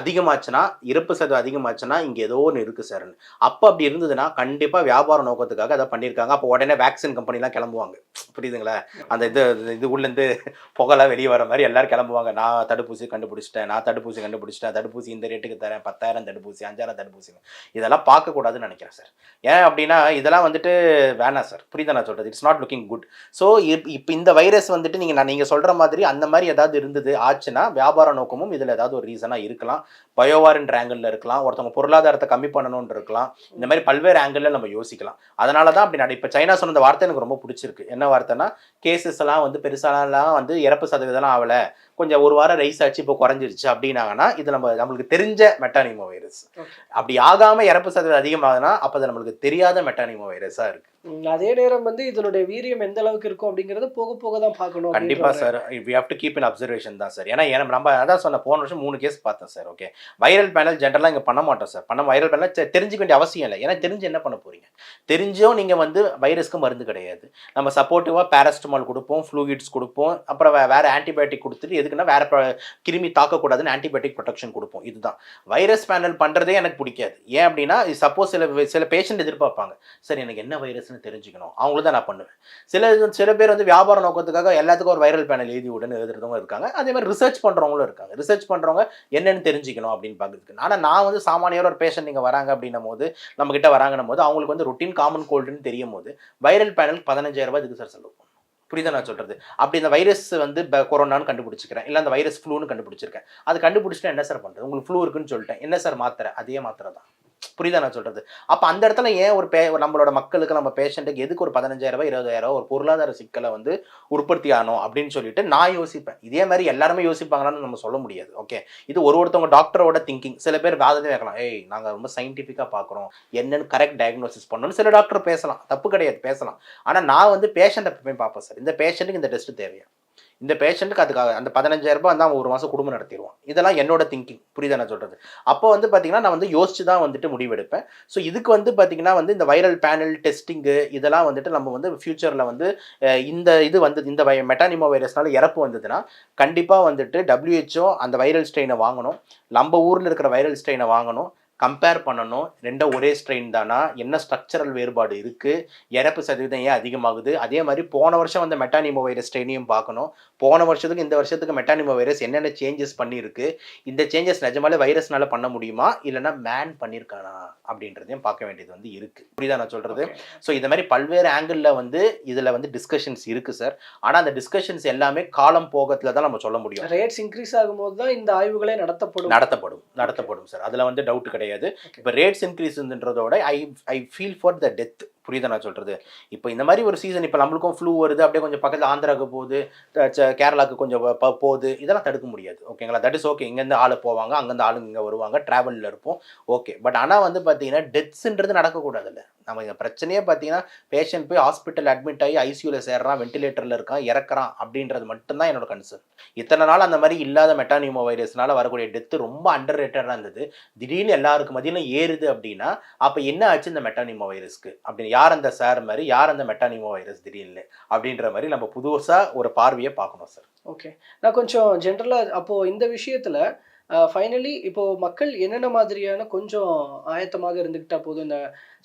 அதிகமாச்சுன்னா இறப்பு சதவீதம் அதிகமாச்சுன்னா இங்கே ஏதோ ஒன்று இருக்குது சார்னு அப்போ அப்படி இருந்ததுன்னா கண்டிப்பாக வியாபார நோக்கத்துக்காக அதை பண்ணியிருக்காங்க. அப்போ உடனே வேக்சின் கம்பெனிலாம் கிளம்புவாங்க. புரியுதுங்களா? அந்த இது இது உள்ளேருந்து புகலாம் வெளியே வர மாதிரி எல்லாரும் கிளம்புவாங்க. நான் தடுப்பூசி கண்டுபிடிச்சிட்டேன் நான் தடுப்பூசி கண்டுபிடிச்சிட்டேன் தடுப்பூசி இந்த ரேட்டுக்கு தரேன் பத்தாயிரம் தடுப்பூசி அஞ்சாயிரம் தடுப்பூசி. இதெல்லாம் பார்க்கக்கூடாதுன்னு நினைக்கிறேன் சார் ஏன் அப்படின்னா இதெல்லாம் வந்துட்டு வேணாம் சார். புரியுதா நான் சொல்கிறது it's not looking good so இப்போ இந்த வைரஸ் வந்துட்டு நீங்கள் நான் நீங்கள் சொல்கிற மாதிரி அந்த மாதிரி ஏதாவது இருந்தது ஆச்சுன்னா வியாபார நோக்கமும் இதில் ஏதாவது ஒரு ரீசனாக இருக்கலாம். பயோவார்ன்ற ஆங்கிளில் இருக்கலாம். ஒருத்தவங்க பொருளாதாரத்தை கம்மி பண்ணணும்னு இருக்கலாம். இந்த மாதிரி பல்வேறு ஆங்கிளில் நம்ம யோசிக்கலாம். அதனால தான் அப்படி நான் இப்போ சைனா சொன்ன வார்த்தை எனக்கு ரொம்ப பிடிச்சிருக்கு. என்ன வார்த்தைன்னா கேசஸ் எல்லாம் வந்து பெருசாலாம் வந்து இறப்பு சதவீதம்லாம் ஆகலை. கொஞ்சம் ஒரு வாரம் ரைஸ் ஆச்சு இப்போ குறைஞ்சிருச்சு அப்படின்னாங்கன்னா இது நம்ம நம்மளுக்கு தெரிஞ்ச மெட்டானிமோ வைரஸ். அப்படி ஆகாம இறப்பு சதவீதம் அதிகமாகுதுன்னா அப்போ அது நம்மளுக்கு தெரியாத மெட்டானிமோ வைரஸாக இருக்கு ம், அதே நேரம் வந்து இதனுடைய வீரியம் எந்த அளவுக்கு இருக்கும் அப்படிங்கறத போக போக தான் பார்க்கணும் கண்டிப்பா sir. We have to keep in observation தான் சார். ஏன்னா நம்ம அதான் சொன்ன போன வருஷம் மூணு கேஸ் பார்த்தேன் சார். ஓகே வைரல் பேனல் ஜென்ரலாக இங்கே பண்ண மாட்டோம் சார். பண்ண வைரல் பேனல் தெரிஞ்சுக்க வேண்டிய அவசியம் இல்லை. ஏன்னா தெரிஞ்சு என்ன பண்ண போறீங்க? தெரிஞ்சும் நீங்கள் வந்து வைரஸ்க்கு மருந்து கிடையாது. நம்ம சப்போர்ட்டிவாக பேரஸ்டமால் கொடுப்போம் ஃப்ளூயிட்ஸ் கொடுப்போம் அப்புறம் வேற ஆன்டிபயோட்டிக் கொடுத்துட்டு எதுக்குன்னா வேற கிருமி தாக்கக்கூடாதுன்னு ஆன்டிபயோட்டிக் ப்ரொடெக்ஷன் கொடுப்போம். இதுதான். வைரஸ் பேனல் பண்ணுறதே எனக்கு பிடிக்காது. ஏன் அப்படின்னா சப்போஸ் சில சில பேஷண்ட் எதிர்பார்ப்பாங்க. சரி எனக்கு என்ன வைரஸ்னு தெரிஞ்சுக்கணும். அவங்களும் தான் நான் பண்ணுவேன். சில சில பேர் வந்து வியாபார நோக்கத்துக்காக எல்லாத்துக்கும் ஒரு வைரல் பேனல் எழுதி விடுன்னு எழுதுறவங்க இருக்காங்க. அதே மாதிரி ரிசர்ச் பண்ணுறவங்களும் இருக்காங்க. ரிசர்ச் பண்ணுறவங்க என்னன்னு தெரிஞ்சுக்கணும் அப்படின்னு பார்க்குறதுக்கு. ஆனால் நான் வந்து சாமானியர் ஒரு பேஷண்ட் நீங்கள் வராங்க அப்படின்னும் போது நம்ம கிட்ட வராங்கன்னும் போது அவங்களுக்கு வந்து ருட்டீன் காமன் கோல்டுன்னு தெரியும் போது வைரல் பேனல் பதினஞ்சாயிரம் ரூபாய் இதுக்கு சார் செலவு புரியுதா நான் சொல்றது? அப்படி இந்த வைரஸ் வந்து கொரோனான்னு கண்டுபிடிச்சிக்கிறேன். இல்லை அந்த வைரஸ் ஃப்ளூன்னு கண்டுபிடிச்சிருக்கேன். அது கண்டுபிடிச்சிட்டா என்ன சார் பண்ணுறது உங்களுக்கு ஃப்ளூ இருக்குன்னு சொல்லிட்டேன். என்ன சார் மாத்திரை அதே மாத்திரை தான். புரியுதா நான் சொல்கிறது அப்போ அந்த இடத்துல ஏன் ஒரு பே நம்மளோட மக்களுக்கு நம்ம பேஷண்ட்டுக்கு எதுக்கு ஒரு பதினஞ்சாயிரரூபா இருபதாயிரரூபா ஒரு பொருளாதார சிக்கலை வந்து உற்பத்தி ஆகணும் அப்படின்னு சொல்லிட்டு நான் யோசிப்பேன். இதே மாதிரி எல்லாருமே யோசிப்பாங்களான்னு நம்ம சொல்ல முடியாது ஓகே இது ஒரு ஒருத்தவங்க டாக்டரோட திங்கிங் சில பேர் வாதமே வைக்கலாம் ஏய் நாங்கள் ரொம்ப சயின்டிஃபிக்காக பார்க்குறோம். என்னென்னு கரெக்ட் டயக்னோசிஸ் பண்ணணும்னு சில டாக்டர் பேசலாம். தப்பு கிடையாது பேசலாம். ஆனால் நான் வந்து பேஷண்ட்டை போய் பார்ப்பேன் சார் இந்த பேஷண்ட்டுக்கு இந்த டெஸ்ட் தேவையா? இந்த பேஷண்ட்டுக்கு அதுக்காக அந்த பதினஞ்சாயிரம் ரூபாய் தான் ஒரு மாதம் குடும்பம் நடத்திடுவோம் இதெல்லாம் என்னோட திங்கிங் புரியுதா நான் சொல்கிறது அப்போ வந்து பார்த்தீங்கன்னா நான் வந்து யோசிச்சு தான் வந்துட்டு முடிவெடுப்பேன். ஸோ இதுக்கு வந்து பார்த்தீங்கன்னா வந்து இந்த வைரல் பேனல் டெஸ்டிங்கு இதெல்லாம் வந்துட்டு நம்ம வந்து ஃபியூச்சரில் வந்து இந்த இது வந்து இந்த வை மெட்டானிமோ வைரஸ்னால இறப்பு வந்ததுன்னா கண்டிப்பாக வந்துட்டு டபிள்யூஹெச்ஓ அந்த வைரல் ஸ்ட்ரெயினை வாங்கணும். நம்ம ஊரில் இருக்கிற வைரல் ஸ்ட்ரெயினை வாங்கணும். கம்பேர் பண்ணணும். ரெண்டும் ஒரே ஸ்ட்ரெயின் தானா? என்ன ஸ்ட்ரக்சரல் வேறுபாடு இருக்குது இறப்பு சதவீதம் ஏன் அதிகமாகுது? அதே மாதிரி போன வருஷம் வந்த மெட்டானிமோ வைரஸ் ஸ்ட்ரெயினையும் பார்க்கணும். போன வருஷத்துக்கு இந்த வருஷத்துக்கு மெட்டானிமோ வைரஸ் என்னென்ன சேஞ்சஸ் பண்ணியிருக்கு? இந்த சேஞ்சஸ் நிஜமாலே வைரஸ்னால பண்ண முடியுமா? இல்லைன்னா மேன் பண்ணியிருக்கானா? அப்படின்றதையும் பார்க்க வேண்டியது வந்து இருக்குது புரியுதா நான் சொல்கிறது ஸோ இந்த மாதிரி பல்வேறு ஆங்கிளில் வந்து இதில் வந்து டிஸ்கஷன்ஸ் இருக்குது சார் ஆனால் அந்த டிஸ்கஷன்ஸ் எல்லாமே காலம் போகத்தில் தான் நம்ம சொல்ல முடியும். ரேட்ஸ் இன்க்ரீஸ் ஆகும்போது தான் இந்த ஆய்வுகளே நடத்தப்படும். நடத்தப்படும். நடத்தப்படும் சார் அதில் வந்து டவுட் கிடையாது. Okay. இப்போ rates இன்க்ரீஸ்ன்றதோட I I feel for the death புரியுதா நான் சொல்கிறது இப்போ இந்த மாதிரி ஒரு சீசன் இப்போ நம்மளுக்கும் ஃப்ளூ வருது அப்படியே கொஞ்சம் பக்கத்தில் ஆந்திராவுக்கு போகுது கேரளாவுக்கு கொஞ்சம் போகுது இதெல்லாம் தடுக்க முடியாது. ஓகேங்களா தட் இஸ் ஓகே இங்கேருந்து ஆள் போவாங்க அங்கேருந்து ஆளுங்க இங்கே வருவாங்க ட்ராவலில் இருப்போம். ஓகே பட் ஆனால் வந்து பார்த்தீங்கன்னா டெத்ஸுன்றது நடக்கக்கூடாதுல்ல. நம்ம இந்த பிரச்சனையே பார்த்தீங்கன்னா பேஷண்ட் போய் ஹாஸ்பிட்டல் அட்மிட் ஆகி ஐசியூவில் சேர்றான் வென்டிலேட்டரில் இருக்கான் இறக்குறான் அப்படின்றது மட்டும்தான் என்னோட கன்சர்ன் இத்தனை நாள் அந்த மாதிரி இல்லாத மெட்டானியூமோ வைரஸ்னால வரக்கூடிய டெத்து ரொம்ப அண்டர் ரேட்டடாக இருந்தது. திடீர்னு எல்லாருக்கும் மதியிலும் ஏறுது அப்படின்னா அப்போ என்ன ஆச்சு இந்த மெட்டானியூமோ வைரஸ்க்கு அப்படின்னு யார் அந்த சார் மாதிரி யார் அந்த மெட்டானிமோ வைரஸ் திடீர்னு அப்படின்ற மாதிரி நம்ம புதுசாக ஒரு பார்வையை பார்க்கணும் சார். ஓகே. நான் கொஞ்சம் ஜென்ரலாக அப்போது இந்த விஷயத்தில் ஃபைனலி இப்போ மக்கள் என்னென்ன மாதிரியான கொஞ்சம் ஆயத்தமாக இருந்துக்கிட்டால் போதும் இந்த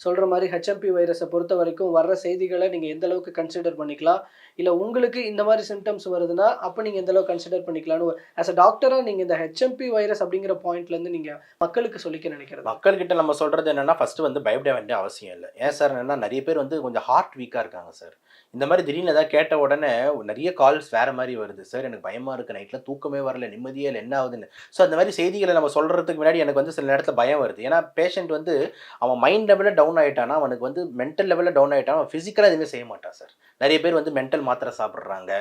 சொல்கிற மாதிரி ஹெச்எம்பி வைரஸை பொறுத்த வரைக்கும் வர்ற செய்திகளை நீங்கள் எந்த அளவுக்கு கன்சிடர் பண்ணிக்கலாம்? இல்லை உங்களுக்கு இந்த மாதிரி சிம்டம்ஸ் வருதுன்னா அப்போ நீங்கள் எந்த அளவுக்கு கன்சிடர் பண்ணிக்கலாம்னு ஆஸ் அ டாக்டராக நீங்கள் இந்த ஹெச்எம்பி வைரஸ் அப்படிங்கிற பாயிண்ட்லேருந்து நீங்கள் மக்களுக்கு சொல்லிக்க நினைக்கிறது. மக்கள்கிட்ட நம்ம சொல்கிறது என்னென்னா ஃபஸ்ட்டு வந்து பயப்பட வேண்டிய அவசியம் இல்லை. ஏன் சார் என்னன்னா நிறைய பேர் வந்து கொஞ்சம் ஹார்ட் வீக்காக இருக்காங்க சார் இந்த மாதிரி திடீர்னு ஏதாவது கேட்ட உடனே நிறைய கால்ஸ் வேற மாதிரி வருது. சார் எனக்கு பயமாக இருக்குது நைட்டில் தூக்கமே வரல. நிம்மதியே இல்லை. என்ன ஆகுதுன்னு? ஸோ அந்த மாதிரி செய்திகளை நம்ம சொல்கிறதுக்கு முன்னாடி எனக்கு வந்து சில நேரத்தில் பயம் வருது. ஏன்னா பேஷண்ட் வந்து அவன் மைண்ட் லெவலில் டவுன் ஆயிட்டானா அவனுக்கு வந்து மென்டல் லெவலில் டவுன் ஆயிட்டானா அவன் ஃபிசிக்கலாக எதுவுமே செய்ய மாட்டான் சார் நிறைய பேர் வந்து மென்டல் மாத்திரை சாப்பிட்றாங்க.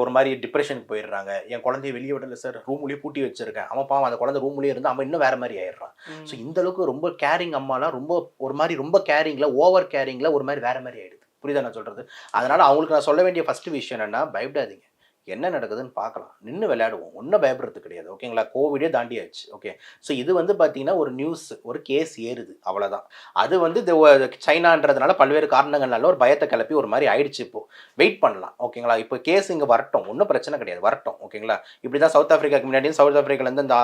ஒரு மாதிரி டிப்ரெஷனுக்கு போயிடுறாங்க. என் குழந்தைய வெளியே விடல சார் ரூம்லேயே பூட்டி வச்சிருக்கேன். அவன் பாவம் அந்த குழந்தை ரூம்லேயே இருந்து அவன் இன்னும் வேற மாதிரி ஆயிடுறான். ஸோ இந்த அளவுக்கு ரொம்ப கேரிங் அம்மாலாம் ரொம்ப ஒரு மாதிரி ரொம்ப கேரிங்கில் ஓவர் கேரிங்கில் ஒரு மாதிரி வேற மாதிரி ஆயிடுது. புரியுதா நான் சொல்கிறது அதனால அவங்களுக்கு நான் சொல்ல வேண்டிய ஃபர்ஸ்ட் விஷயம் என்னன்னா பயப்படாதீங்க. என்ன நடக்குதுன்னு பார்க்கலாம். நின்று விளையாடுவோம். ஒன்றும் பயப்படுறது கிடையாது. ஓகேங்களா கோவிடே தாண்டியாச்சு. ஓகே ஸோ இது வந்து பார்த்தீங்கன்னா ஒரு நியூஸ் ஒரு கேஸ் ஏறுது. அவ்வளோதான் அது வந்து சைனான்றதுனால பல்வேறு காரணங்கள்னால ஒரு பயத்தை கிளப்பி ஒரு மாதிரி ஆயிடுச்சு இப்போ. வெயிட் பண்ணலாம். ஓகேங்களா இப்போ கேஸ் இங்கே வரட்டும். ஒன்றும் பிரச்சனை கிடையாது. வரட்டும். ஓகேங்களா இப்படி தான் சவுத் ஆஃப்ரிக்காக்கு முன்னாடியும் சவுத் ஆஃப்ரிக்காலேருந்து இந்த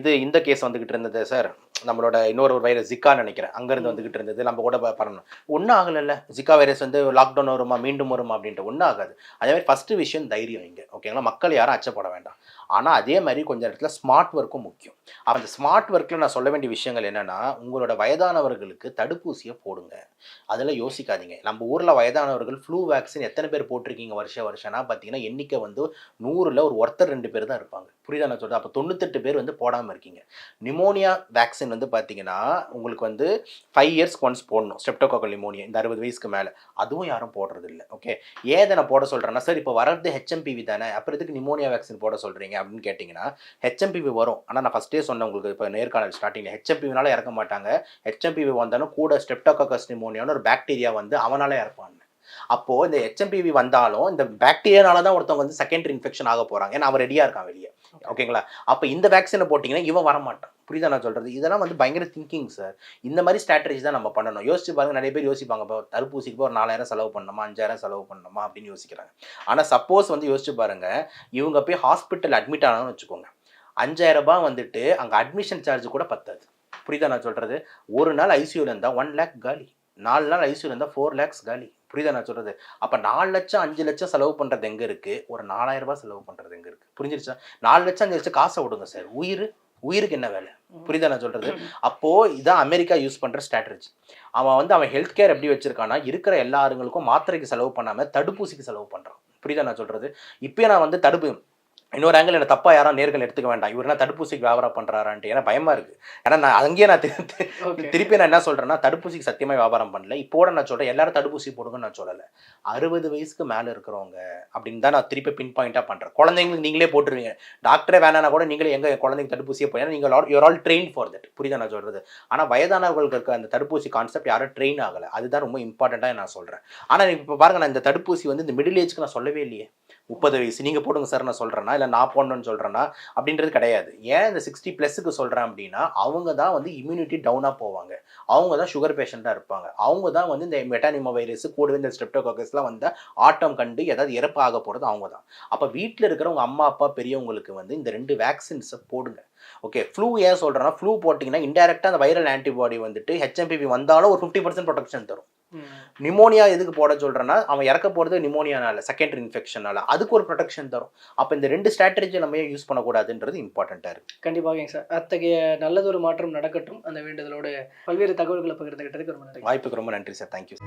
இது இந்த கேஸ் வந்துக்கிட்டு இருந்தது சார் நம்மளோட இன்னொரு ஒரு வைரஸ் ஜிக்கா நினைக்கிறேன். அங்கேருந்து வந்துகிட்டு இருந்தது. நம்ம கூட ப- பண்ணணும் ஒன்றும் ஆகலைல்ல. ஜிக்கா வைரஸ் வந்து லாக்டவுன் வருமா மீண்டும் வருமா அப்படின்ட்டு ஒன்றும் ஆகாது. அதே மாதிரி ஃபஸ்ட்டு விஷயம் தைரியம் இங்கே. ஓகேங்களா மக்கள் யாரும் அச்சப்பட வேண்டாம். ஆனால் அதே மாதிரி கொஞ்சம் இடத்துல ஸ்மார்ட் ஒர்க்கும் முக்கியம். அந்த ஸ்மார்ட் ஒர்க்கில் நான் சொல்ல வேண்டிய விஷயங்கள் என்னென்னா உங்களோட வயதானவர்களுக்கு தடுப்பூசியை போடுங்க. அதில் யோசிக்காதீங்க. நம்ம ஊரில் வயதானவர்கள் ஃப்ளூ வேக்சின் எத்தனை பேர் போட்டிருக்கீங்க வருஷம் வருஷம்னா பார்த்தீங்கன்னா எண்ணிக்கை வந்து நூறில் ஒரு ஒருத்தர் ரெண்டு பேர் தான் இருப்பாங்க. புரியுதா நான் சொல்கிறேன் அப்போ தொண்ணூத்தெட்டு பேர் வந்து போடாமல் இருக்கீங்க. நிமோனியா வேக்சின் வந்து பார்த்தீங்கன்னா உங்களுக்கு வந்து ஃபைவ் இயர்ஸ் ஒன்ஸ் போடணும். ஸ்டெப்டோகாக்கல் நிமோனியா இந்த அறுபது வயசுக்கு மேலே. அதுவும் யாரும் போடுறது இல்லை ஓகே ஏன் இதை நான் போட சொல்கிறேன்னா சார் இப்போ வரது ஹெச்எம்பிவி தானே? அப்புறம் எதுக்கு நிமோனியா வேக்சின் போட சொல்கிறீங்க அப்படின்னு கேட்டிங்கன்னா ஹெச்எம்பிவி வரும். ஆனால் நான் ஃபஸ்ட்டே சொன்னேன் உங்களுக்கு இப்போ நேர்காணல் ஸ்டார்டிங்கில் ஹெச்எம்பிவினால இறக்க மாட்டாங்க. ஹெச்எம்பிவி வந்தாலும் கூட ஸ்டெப்டோகாக்கஸ் நிமோனியான்னு ஒரு பாக்டீரியா வந்து அவனால இறப்பான். அப்போ இந்த ஹெச்எம்பிவி வந்தாலும் இந்த பாக்டீரியானால தான் ஒருத்தவங்க வந்து செகண்டரி இன்ஃபெக்ஷன் ஆக போறாங்க. ஏன்னா அவன் ரெடியா இருக்கான் வெளியே. ஓகேங்களா அப்போ இந்த வேக்சினை போட்டிங்கன்னா இவன் வர மாட்டான் புரியுதா நான் சொல்கிறது இதெல்லாம் வந்து பயங்கர திங்கிங் சார் இந்த மாதிரி ஸ்ட்ராட்டஜி தான் நம்ம பண்ணணும். யோசிச்சு பாருங்க நிறைய பேர் யோசிப்பாங்க இப்போ தடுப்பூசிக்கு போய் ஒரு நாலாயிரம் செலவு பண்ணணுமா அஞ்சாயிரம் செலவு பண்ணணுமா? அப்படின்னு யோசிக்கிறாங்க. ஆனால் சப்போஸ் வந்து யோசிச்சு பாருங்க இவங்க போய் ஹாஸ்பிட்டல் அட்மிட் ஆனாங்கன்னு வச்சுக்கோங்க. அஞ்சாயிரம் ரூபாய் வந்துட்டு அங்கே அட்மிஷன் சார்ஜ் கூட பத்தாது. புரியுதா நான் சொல்கிறது ஒரு நாள் ஐசியூவில் இருந்தால் ஒன் லேக் காலி. நாலு நாள் ஐசியூல இருந்தால் ஃபோர் லேக்ஸ் காலி. புரியுதா நான் சொல்கிறது அப்போ நாலு லட்சம் அஞ்சு லட்சம் செலவு பண்ணுறது எங்கே இருக்குது ஒரு நாலாயிரம் ரூபாய் செலவு பண்ணுறது எங்கே இருக்குது புரிஞ்சிருச்சா? நாலு லட்சம் அஞ்சு லட்சம் காசை விடுங்க சார் உயிர் உயிருக்கு என்ன வேலை? புரியுதா நான் சொல்றது? அப்போ இதான் அமெரிக்கா யூஸ் பண்ற ஸ்ட்ராட்டஜி அவன் வந்து அவன் ஹெல்த் கேர் எப்படி வச்சிருக்கான்னா இருக்கிற எல்லாருங்களுக்கும் மாத்திரைக்கு செலவு பண்ணாம தடுப்பூசிக்கு செலவு பண்றான். புரியுதா நான் சொல்றது? இப்பயே நான் வந்து தடுப்பு இன்னொரு ஆங்கிள் என்ன தப்பா யாரும் நேர்கள் எடுத்துக்க வேண்டாம். இவர் என்ன தடுப்பூசிக்கு வியாபாரம் பண்றாரான்ட்டு. ஏன்னா பயமா இருக்கு. ஏன்னா நான் அங்கேயே நான் திருப்பி நான் என்ன சொல்றேன்னா தடுப்பூசிக்கு சத்தியமா வியாபாரம் பண்ணல. இப்போட நான் சொல்றேன் எல்லாரும் தடுப்பூசி போடுங்கன்னு நான் சொல்லல. அறுபது வயசுக்கு மேல இருக்கிறவங்க அப்படின்னு தான் நான் திருப்பி பின் பாயிண்டா பண்றேன். குழந்தைங்களுக்கு நீங்களே போட்டுருவீங்க. டாக்டரே வேணானா கூட நீங்களே எங்க என் குழந்தைங்க தடுப்பூசியே போய் நீங்கள் you're all train for that புரியுதா நான் சொல்றது? ஆனா வயதானவர்களுக்கு இருக்க அந்த தடுப்பூசி கான்செப்ட் யாரும் ட்ரெயின் ஆகல. அதுதான் ரொம்ப இம்பார்ட்டண்டா நான் சொல்றேன். ஆனா இப்போ பாருங்க நான் இந்த தடுப்பூசி வந்து இந்த மிடில் ஏஜ்க்கு நான் சொல்லவே இல்லையே. முப்பது வயசு. நீங்கள் போடுங்க சார் நான் சொல்கிறேன்னா இல்லை நான் போடணும்னு சொல்கிறேன்னா அப்படின்றது கிடையாது. ஏன் இந்த சிக்ஸ்டி ப்ளஸுக்கு சொல்கிறேன் அப்படின்னா அவங்க தான் வந்து இம்யூனிட்டி டவுனாக போவாங்க. அவங்க தான் சுகர் பேஷண்ட்டாக இருப்பாங்க. அவங்க தான் வந்து இந்த மெட்டானிமா வைரஸ் கூடவே இந்த ஸ்ட்ரெப்டோகாக்கஸ்லாம் வந்து ஆட்டம் கண்டு ஏதாவது இறப்பு போகிறது அவங்க தான். அப்போ வீட்டில் இருக்கிறவங்க அம்மா அப்பா பெரியவங்களுக்கு வந்து இந்த ரெண்டு வேக்சின்ஸை போடுங்க. ஓகே ஃப்ளூ ஏன் சொல்கிறேன்னா ஃப்ளூ போட்டிங்கன்னா இன்டெரக்டாக அந்த வைரல் ஆன்டிபாடி வந்துட்டு ஹெச்எம்பிவி வந்தாலும் ஒரு ஃபிஃப்டி பர்சன்ட் ப்ரொடெக்ஷன் தரும். நிமோனியா எதுக்கு போட சொல்கிறேன்னா அவன் இறக்க போகிறது நிமோனியானால செகண்டரி இன்ஃபெக்ஷனால அதுக்கு ஒரு ப்ரொடெக்ஷன் தரும். அப்போ இந்த ரெண்டு ஸ்ட்ராட்டஜி நம்ம ஏன் யூஸ் பண்ணக்கூடாதுன்றது இம்பார்ட்டண்ட்டாக இருக்குது கண்டிப்பாக சார். அத்தகைய நல்லதொரு மாற்றம் நடக்கட்டும். அந்த வேண்டுதலோடு பல்வேறு தகவல்களை பகிர்ந்துகிட்டதுக்கு ரொம்ப நன்றி. வாய்ப்புக்கு ரொம்ப நன்றி சார். தேங்க்யூ